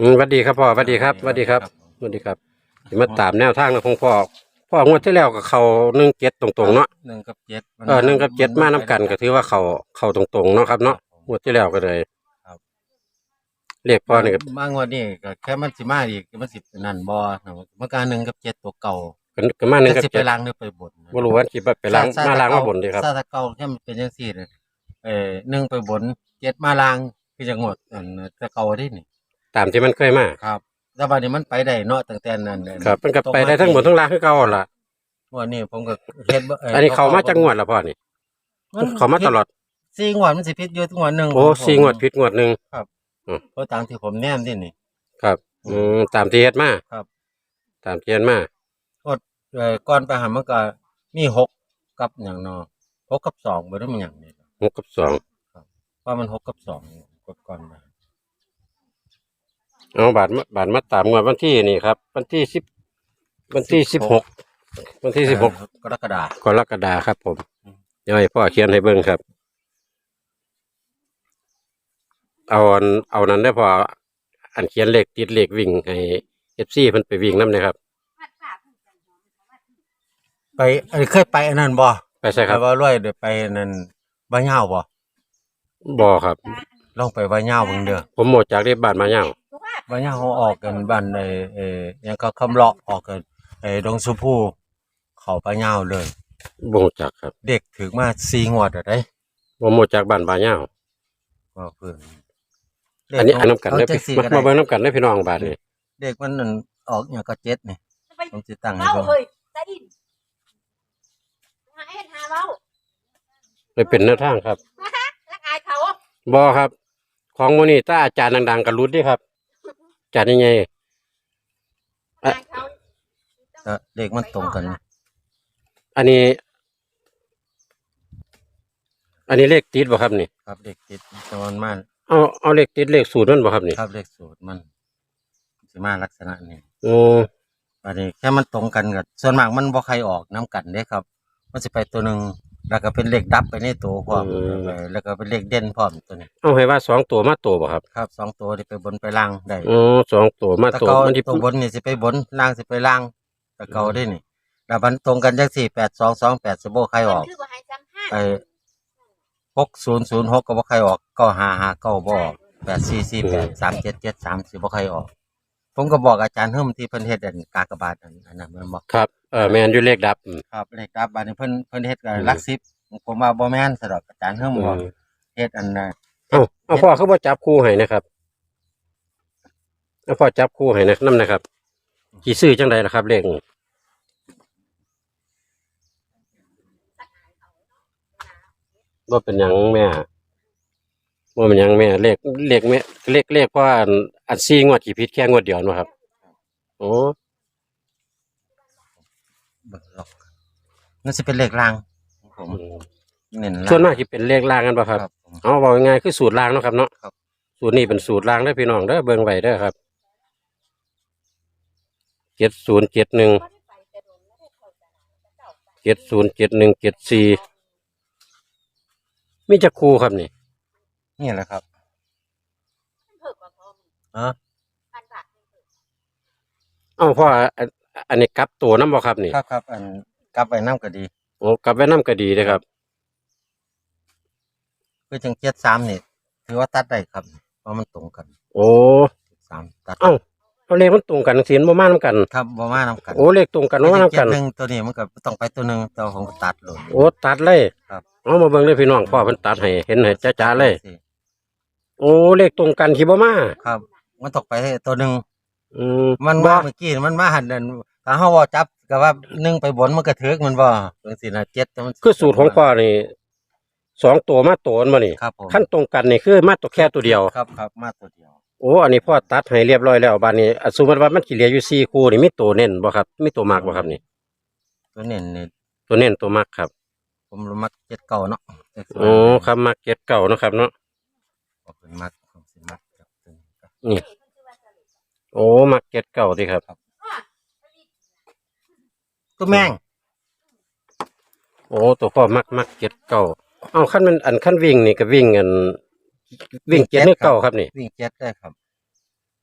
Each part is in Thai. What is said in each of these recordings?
อืมสวัสดีครับพ่อสวัสดีครับสวัสดีครับสวัสดีครับสิมาตามแนวทางของพ่อพ่องวดที่แล้วกับเขาหนึ่งเจ็ดตรงๆเนาะหนึ่งกับเจ็ดมัเออหนึ่งกับเจ็ดมาน้กันก็ถือว่าเขาเขาตรงๆเนาะครับเนาะงวดที่แล้วก็เลยครับเรียกพ่อนี่ก็บางวันนี่ก็แค่มันสิมาอีกมันสินั่นบ่นะเมื่อการหนึ่งกับเจ็ดตัวเก่าก็มาหนึ่งกับจะสิไปเจ็ดล้างหรือไปบนบ่รู้ว่าสิไปล้างมาล้างมาบนดีครับซาตะเก่าแค่มันเป็นจังซี่เลยเออหนึ่งไปบนเจ็ดมาล้างคือจังหวัดอันตะเก่าที่นี่ ตามที่มันเคยมาครับแล้วบัดนี้มันไปได้เนาะตั้งแต่นั้นเลยครับมันก็ไปได้ทั้งหมดทั้งล่างคือเก่าหั่นล่ะงวันนี้ผมก็เฮ็ดบ่อันนี้เขามาจากงวดละพ่อนี่เขามาตลอดสี่งวดมันสิผิดอยู่ทุกงวดหนึงโอ้สี่งวดผิดงวดหนึ่งเพราะตามที่ผมแนมที่นี่ ครับ อืมตามที่เฮ็ดมาครับ ตามที่เฮ็ดมาเอ่อก่อนไปหามันก็มีหกกับอย่างเนอหกกับสองบ่ได้มันอย่างนี้หกกับสองเพราะมันหกกับสองกดก่อนมา เอาบาทมาบาทมาตามงวดวันที่นี่ครับ วันที่สิบวันที่สิบหกวันที่สิบหกเอ่อกรกฎาคมกรกฎาครับผมอืมเดี๋ยวให้พ่อเขียนให้เบิ่งครับ เอาอันเอานั้นได้พออันเขียนเลขติดเลขวิ่งให้เอฟซีเพิ่นไปวิ่งน้ำนะครับ ไปเอ้ยเคยไปอันนั้นบ่ไปใช่ครับไปว่ารวยเดี๋ยวไปอันนั้นบ้านเหย้าบ่บอครับลองไปบ้านเหย้าเบิ่งเด้อผมหมดจากเรียบบ้านมาเย่า งบ้านเหย้าเขาออกกันบ้านไอ้เอ้หยังก็คำเลาะออกกันไอ้ดงสุภูเขาบ้านเหย้าเลย บ่รู้จักครับเด็กถึงมา4งวดอะได้ผมหมดจากบ้านมาเย่างก็เพิ่นอันนี้อันน้ำกันเอาได้จังซี่มาก็มาได้เบิ่งน้ำกันได้พี่น้องบาทนี่เด็กมันนั่นออกอย่างก็เจ็ดนี่ผมสิตั้งให้เว้าเบิ่งเฮ้ยตาอินหาเอ็ดหาเว้าไปเป็นแนวทางครับละอายเขาบอครับ ของโมนี่ถ้าอาจารย์ดัง ๆกันรุดเดิครับอา จารย์ยังไงอายเขาเออเด็กมันตรงกัน อันนี้ อันนี้เลขติดบ่ครับนี่ ครับเด็กติดจำนวนมากเอาเอาเลขติดเลขสูตรนั่นบ่ครับนี่ ครับเลขสูตรมันสิมาลักษณะนี้โอ้อันนี้แค่มันตรงกันกับส่วนมากมันบ่ใครออกน้กันเด้ครับ มันสิไปตัวหนึ่ง แล้วก็เป็นเลขดับไปในตัวพร้อมเออแล้วก็เป็นเลขเด่นพร้อมตัวนี้เอาให้ว่าสองตัวมาตัวบ่ครับครับสองตัวที่ไปบนไปล่างได้โอ้สองตัวมาแต่ตัวเก่ามันที่ตัวบนนี่สิไปบนล่างสิไปล่างแต่เก่าได้นี่แล้วมันตรงกันจังสี่แปดสองสองแปดสิบ่ใครออก คือบ่ให้สัมภาษณ์ไอ้หกศูนย์ศูนย์หกก็บ่ใครออกเก็ห้าห้าเก้าบ่ออกแปดสี่สี่แปดสามเจ็ดเจ็ดสามสิบ่ใครออก ผมก็บอกอาจารย์เฮิ่มที่เพิ่นเฮ็ดอันกากบาทอันอันนั้นแมันบอกครับเออแมนอยู่เลขดับอืม ครับเลขดับบาทนี่เพิ่นเพิ่นเฮ็ดกับอืมหลักสิบผมว่าบ่แม่นสะดอกอาจารย์เฮิ่มบอกอืมเฮ็ดอันน่ะเอาเอาพ่อเขาบ่จับคู่ให้นะครับเอาพ่อจับคู่ให้นะนํนะครับกี่ซื้อจังไดล่ะครับเลขบ่เป็นหยังแม่ บ่เป็นหยังแม่เลขเลขแม่เลขเลขเพราะว่าอันอันซีงวดกี่ผิดแค่งวดเดียวเนาะครับ โอ้เบิ่งหรอกนั่นสิเป็นเลขรางของผมอืมเน้นรางส่วนมากสิเป็นเลขล่างกันป่ะครับครับ ผม เอาบอกง่ายๆคือสูตรล่างเนาะครับเนาะครับ สูตรนี้เป็นสูตรล่างเด้อพี่น้องเด้อเบิ่งไว้เด้อครับเจ็ดศูนย์เจ็ดหนึ่งบ่ได้ไปแต่โดนแล้วได้เข้าใจแล้วเจ้าไปเจ็ดศูนย์เจ็ดหนึ่งเจ็ดสี่มีจักครูครับนี่ นี่แหละครับเพิ่นกว่าพอมึงฮะพันบาทเพิ่นเอ้าพ่ออันอันนี้กลับตัวน้ำบ่ครับนี่ครับครับอันกลับไปน้ำก็ดีโอ้กลับไว้น้ำก็ดีเลยครับ คือจังเจ็ดสามนี่ถือว่าตัดได้ครับเพราะมันตรงกันโอ้สามตัดเอ้าเอาเลขมันตรงกันเสียนบ่มาน้ำกัน ครับบ่มาน้ำกันโอ้เลขตรงกันบ่มาน้ำกันหนึ่งตัวนี้มันก็ต้องไปตัวหนึ่งตัวของตัดเลย โอ้ตัดเลยครับ เอามาเบิ่งเลยพี่น้องพ่อเพิ่นตัดให้เห็นให้จ้าๆเลยสิ โอ้เลขตรงกันสิบ่มาครับ มันตกไปตัวหนึ่งอืมมันบ่มาเมื่อกี้มันมาหันนั่นถ้าเฮาว่าจับก็ว่าหนึ่งไปบนมันก็ถึกมันบ่จังซี่นะเจ็ดแต่มันคือสูตรของพ่อนี่สองตัวมาตัวมานี่ครับผมขั้นตรงกันนี่คือมาตัวแค่ตัวเดียว ครับครับมาตัวเดียว โอ้อันนี้พ่อตัดให้เรียบร้อยแล้วบานนี้อะสมมติว่ามันขีเหลืออยู่สี่คู่นี่มีตัวเน้นบ่ครับมีตัวมากบ่ครับนี่ ตัวนี้นี่ตัวเน้นตัวมากครับผมมักเจ็ดเก่าเนาะโอ้ครับมักเก็ตเก่าเนาะครับเนาะ ผมเป็นมักผมสิมักครับตัวนี้ครับ นี่ โอ้มักเก็ตเก่าสิครับ ตัวแมงโอ้ตัวพ่อมักมักเก็ตเก่าเอาขั้นมันอันขั้นวิ่งนี่ก็วิ่งอัน วิ่งเก็ตนี่เก่าครับนี่วิ่งเจ็ดได้ครับ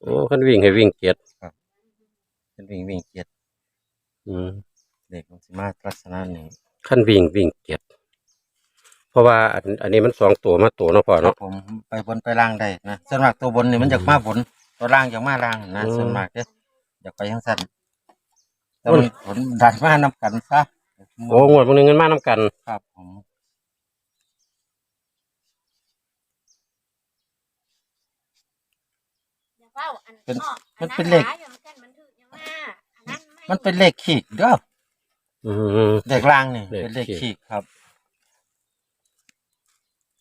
โอ้คันวิ่งให้วิ่งเจ็ดเป็นวิ่งวิ่งเจ็ดอืมเด็กมันสิมาลักษณะนี้คันวิ่งวิ่งเจ็ด เพราะว่าอันอันนี้มันสองตัวมาตัวเนาะพ่อครัเนาะบผมไปบนไปล่างได้นะส่วนมากตัวบนนี่มันอยากมาบนตัวล่างอยากมาล่างนะอืมส่วนมากเด้ออยากไปทางสั้นแต่มันผลดันมานำกันซะโอ้งวดพวกนึงเงินมาน้ำกัน ครับผมอย่าเฝ้าอันเป็นอ้อมันอัเป็นเลขหาอย่างมันมันถืออย่างมาอันนั้นไม่มันเป็นเลขขีดเด้ออืม เลขล่างนี่เลขเป็นเลขขีขีดดครับ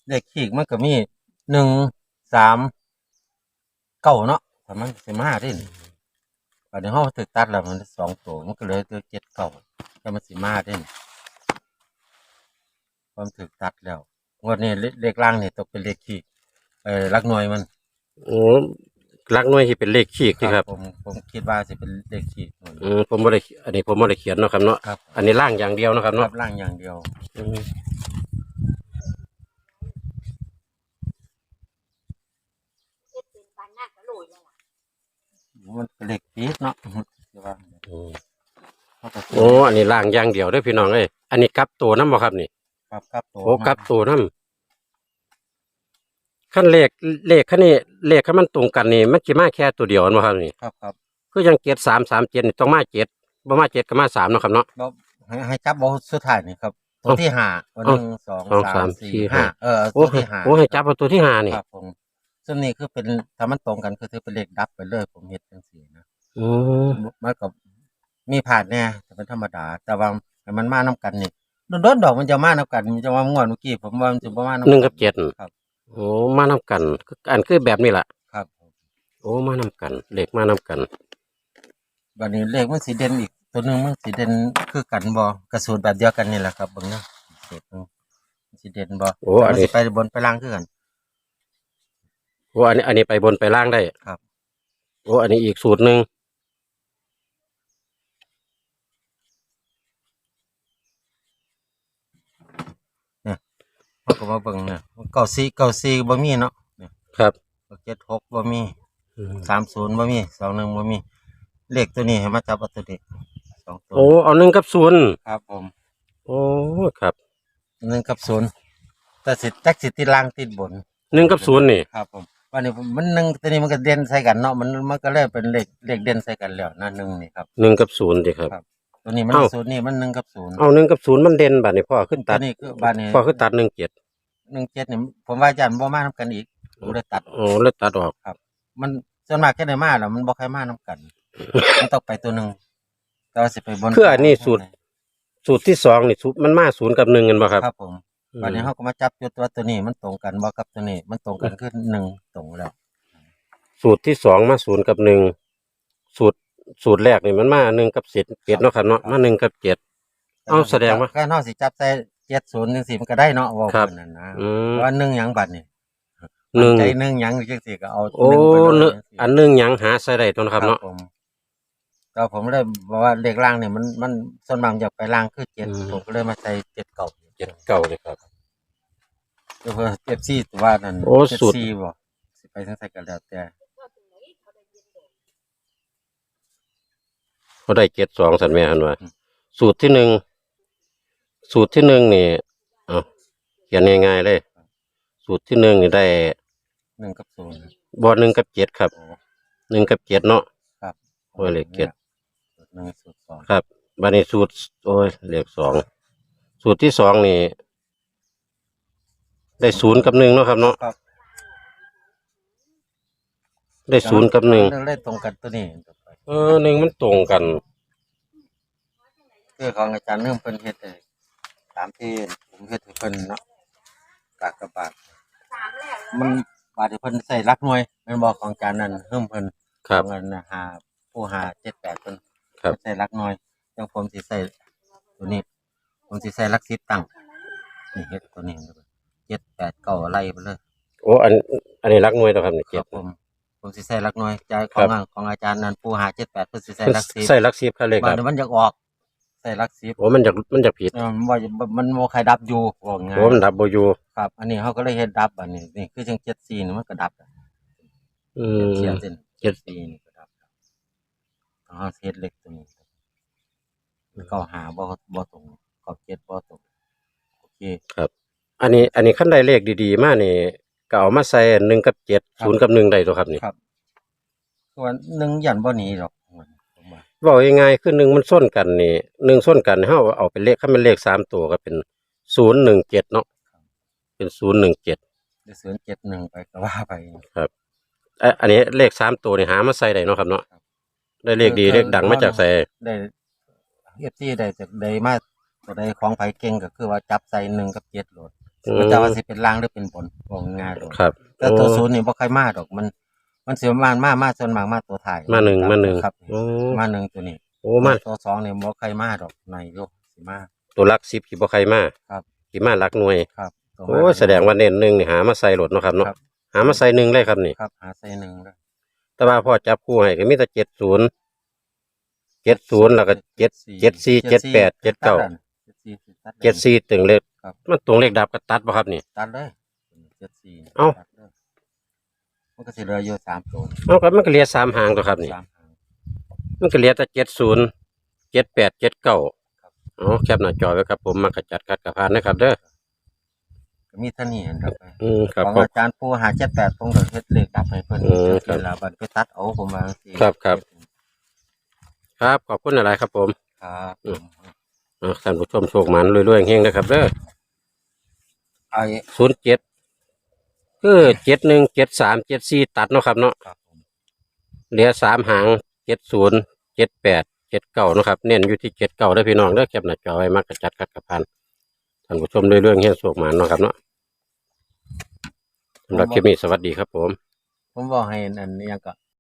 เลขขีดมันก็มีหนึ่งสามเก้าเนาะแต่มันสิมาที่นี่ตอนนี้ห้องตึกตัดแล้วมันสองตัวมันก็เหลยตัวเจ็ดเก้าแต่มันสิมาที่นี่ความถึกตัดแล้วงวดนี้เลเลขล่างนี่ตกเป็นเลขขีดเออลักหน่วยมันโอ้ลักน้อยที่เป็นเลขขีกที่ครับ ผมผมคิดว่าจะเป็นเลขขีดอืมผมบ่ได้อันนี้ผมบ่ได้เขียนเนาะครับเนาะครับ อันนี้ล่างอย่างเดียวเนาะครับรัเนาะบล่างอย่างเดียว อืม เฮ็ดเป็นปานหน้าก็โรยแล้วล่ะ มันเป็นเลขขีดเนาะคือว่าอืมเขาก็โอ้อันนี้ล่างอย่างเดียวเด้อพี่น้องเอ้ยอันนี้กลับตัวน้ำบ่ครับนี่ครับครับตัวโอ้กลับตัวน้ำขั้นเลขเลขขั้นนี้เลขขั้นมันตรงกันนี่มันสิมาแค่ตัวเดียวบ่ครับนี่ครับครับคือยังเจ็ดสามสามเจ็ดนี่ต้องมาเจ็ดบ่มาเจ็ดก็มาสามเนาะครับเนาะเราให้ให้จับบอลสุดท้ายนี่ครับ ตัวที่ห้าตัวหนึ่งสองสองสาสามมสี่สี่ห้าห้าเออโอ้ตัวให้ที่ห้าโอ้ให้จับเอาตัวที่ห้านี่ครับผม ซึ่งนี่คือเป็นถ้ามันตรงกันคือถือเป็นเลขดับไปเลย ผมเห็นจังสี่นะอืมมันก็มีผ่านแน่แต่เป็นธรรมดา แต่ว่าให้มันมาน้กันนี่โดนๆดอกมันจะมาน้กันมันจะมางวดเมื่อกี้ผมว่ามันจะประมาณหนึ่งกับเจ็ดครับ โอ้มานํกันคืออันคือแบบนี้ล่ะ ครับผมโอ้มานํกันเลขมานํกัน บัดนี้เลขมันสีเด่นอีก ตัวหนึงมันสีเด่นคือกันบอกระสูตรแบบเดียวกันนี่แหละครับเบิ่งนะเศษหนึ่งมันสีเด่นบอโอ้อันมันนี้ สิไปบนไปล่างคือกันโอ้อันนี้ อันนี้ไปบนไปล่างได้ครับ โอ้อันนี้อีกสูตรหนึ่งเขาก็มาเบิ่งเนี่ยเก้าสี่เก้าสี่บ่มีเนาะเนี่ยครับเจ็ดหกบ่มีอืมสามศูนย์บ่มีสองหนึ่งบ่มี เลขตัวนี้ให้มาจับเอาตัวนี้สองตัวโอ้เอาหนึ่งกับศูนย์ครับผม โอ้ครับหนึ่งกับศูนย์แต่สิจักสิติดล่างติดบนหนึ่งกับศูนย์นี่ครับผม วันนี้ผมมันหนึ่งตัวนี้มันก็เด่นใส่กันเนาะมันมันก็เลยเป็นเลขเลขเด่นใส่กันแล้วนะหนึ่งนี่ครับ หนึ่งกับศูนย์ดิครับ ครับ ตัวนี้มันเอ้า ศูนย์นี่มันหนึ่งกับศูนย์เอาหนึ่งกับศูนย์มันเด่นบัดนี้พ่อขึ้นตัตัวดนี้คือบ้านนี้พ่อขึ้นตัดหนึ่งเจ็ดหนึ่งเจ็ดนี่ผมว่าอาจารย์บ่มาทำกันอีกผมเลยตัด โอ้แล้วตัดออก มันส่วนมากแค่ไหนมาแล้วมันบ่ใครมานํกัน มันต้องไปตัวหนึ่งแต่ว่าสิไปบนคืออันนี้สูตร สูตรที่สองนี่สูตรมันมาศูนย์กับหนึ่งกันบ่ครับ ครับผม วันนี้เขาก็มาจับจุดว่าตัวนี้มันตรงกันบ่กับตัวนี้ มันตรงกันคือหนึ่งตรงแล้ว สูตรที่สองมาศูนย์กับหนึ่งสูตรสูตรแรกนี่มันมาหนึ่งกับเจ็ดเจ็ดเนาะครับเนาะมาหนึ่งกับเจ็ดเอ้าแสดงว่าแค่นอกสิจับใส่เจ็ดศูนย์หนึ่งสี่มันก็ได้เนาะว่าครับเพิ่นนั่นนะอืมว่าหนึ่งหยังบัดนี่หนึ่งใจหนึ่งหยังจังสี่ก็เอาโอ้หนึ่งไปเลยเนื้อจังซี้อันหนึ่งหยังหาใส่ได้ตัวนะครับเนาะผม ก็ผมเลยบอกว่าเลขล่างเนี่ยมันมันส่วนมากอยากไปล่างคือเจ็ดอืม ผมก็เลยมาใส่เจ็ดเก่าเจ็ดเก่าเลยครับเพื่อเจ็ดซี่ตัวว่านั่นโอ้เจ็ดสุดซี่บ่สิไปทั้งใส่กันแล้วแต่ก็ตรงไหนเขาได้ยินโดดเขาได้เจ็ดสองสันแม่อันว่าสูตรที่หนึ่งสูตรที่หนึ่งนี่เอาเขียนง่ายๆเลย สูตรที่หนึ่งนี่ได้หนึ่งกับศูนย์บอหนึ่งกับเจ็ดครับโอ้หนึ่งกับเจ็ดเนาะ ครับโอ้ยเลขเจ็ดสูตร หนึ่งสูตรสองครับบันนี้สูตร โอ้ยเลขสองสูตรที่สองนี่ ได้ศูนย์กับหนึ่งเนาะครับเนาะครับได้ศูนย์กับหนึ่งได้ตรงกันตัวนี้เออหนึ่งมันตรงกันคือของอาจารย์เริ่มเพิ่นเฮ็ดเลยตามที่ผมเฮ็ดให้เพิ่นเนาะกากบาทสามแล้วมันบาทที่เพิ่นใส่รักหน่วยแมันบอกของอาจารย์นั่นเพิ่มเพิ่นครับเงินน่ะหาผู้หาเจ็ดแปดคน ครับ ใส่รักน้อยจังผมสิใส่ตัวนี้ ผมสิใส่รักสิบตั้งนี่เฮ็ดตัวนี้เจ็ดแปดเก้าไล่ไปเลยโอ้อันอันนี้รักหน่วยแล้วครับนี่คเจ็รัดบผม ผมสิใส่รักน้อยใจขครัองบอะของอาจารย์นั้นผู้หาเจ็ดแปดเพิ่นสิใส่รักสิบใส่รักสิบครับเลขบาคดรับนี้มันอยากออก ใส่รักสิบโอ้มันจะมันจะผิดเออมันว่ามันโมใครดับอยู่ว่าไงายโอ้มันดับโบอยูครับ อันนี้เขาก็เลยเฮ็ดดับอันนี้นี่คือจังเจ็ดสี่นี่มันก็ดับอืมเขียนเส้นเจ็ด สี่นี่ก็ ดับเอาเฮ็ดเล็กตัวนี้เก้าหาบ่บ่ตรงเก้าเจ็ดบ่ตรงโอเคอันนี้ อันนี้ขั้นได้เลขดีๆ มากนี่ก็เอามาใส่หนึ่งกับเจ็ดครับศูนย์กับหนึ่งได้ตัวครับนี่ครับส่วนหนึ่งยันบ่หนีหรอกผมว่าบอกยังไงคือหนึ่งมันส้นกันนี่หนึ่งส้นกันเฮาเอาเป็นเลขถ้ามันเลขสามตัวก็เป็นศูนย์หนึ่งเจ็ดเนาะเป็นศูนย์หนึ่งเจ็ดเดี๋ยวเสือนเจ็ดหนึ่งไปก็ว่าไปอันนี้เลขสามตัวนี่หามาใส่ได้เนาะครับเนาะครับ ได้เลขดีเลขดังมาจากใส่ได้เอฟซีได้จากได้มาตัวใดของไผเก่งก็คือว่าจับใส่หนึ่งกับเจ็ดโหลดมันจะว่าสิเป็นล่างหรือเป็นบนบอกง่ายๆโหลดครับแต่ตัวโอ้ศูนย์นี่บ่ค่อยมาดอกมัน มันเสียมามามาส่วนมากมาตัวถ่ายมาหนึ่งมาหนึ่งครับโอ้มาหนึ่งตัวนี้โอ้มาตัวสองนี่บ่ค่อยมาดอกในโยกสิมาตัวลักสิบขี่บ่ใครมาครับขี่มาลักหน่วยครับตัวมาโอ้แสดงว่าเน้นหนึ่งนี่หามาใส่โหลดเนาะครับเนาะครับหามาใส่หนึ่งเลยครับนี่ครับหาใส่หนึ่งเลย แต่ว่าพอจับคู่ให้ก็มีแต่เจ็ดศูนย์เจ็ดศูนย์แล้วก็เจ็ดเจ็ดสี่เจ็ดแปดเจ็ดเก้าเจ็ดสี่ตัดเจ็ดสี่ตึงเลขครับ มันตรงเลขดับก็ตัดป่ะครับนี่ ตัดเลยเจ็ดสี่เอ้า ตัดเลยมันก็สิเหลืออยู่สามตัวเอาก็มันก็เหลียสามหางตัวครับนี่ สามหาง มันก็เหลียแต่เจ็ดศูนย์เจ็ดแปดเจ็ดเก้าครับอ๋อแคปหน้าจอไว้ครับผมมากระจัดคัดกระพานนะครับเด้อก็ มีเท่านี้เห็นครับอืมครับของผมอาจารย์ปูหาเจ็ดแปดผมก็เฮ็ดเลขดับให้เพิ่นอืมครับเวลาบัดไปตัดเอาผมว่าจังซี่ครับครับ ครับขอบคุณอะไรครับผมครับอืมอ่าท่านผู้ชมโชคหมันรวยๆเฮงๆนะครับเด้อไอ้ศูนย์เจ็ดคือเจ็ดหนึ่งเจ็ดสามเจ็ดสี่ตัดเนาะครับเนาะครับผมเหลือสามหางเจ็ดศูนย์เจ็ดแปดเจ็ดเก้านาะครับ เน้นอยู่ที่เจ็ดเก้าได้อพี่น้องเด้อแคปหน้าจอไว้มักกระจัดคัดกระพัน ท่านผู้ชมด้วยเรื่องเฮงโศกหมานเนาะครับเนาะสำหรับคลิปนี้สวัสดีครับผม ผมบอกให้อันนี้ยังก็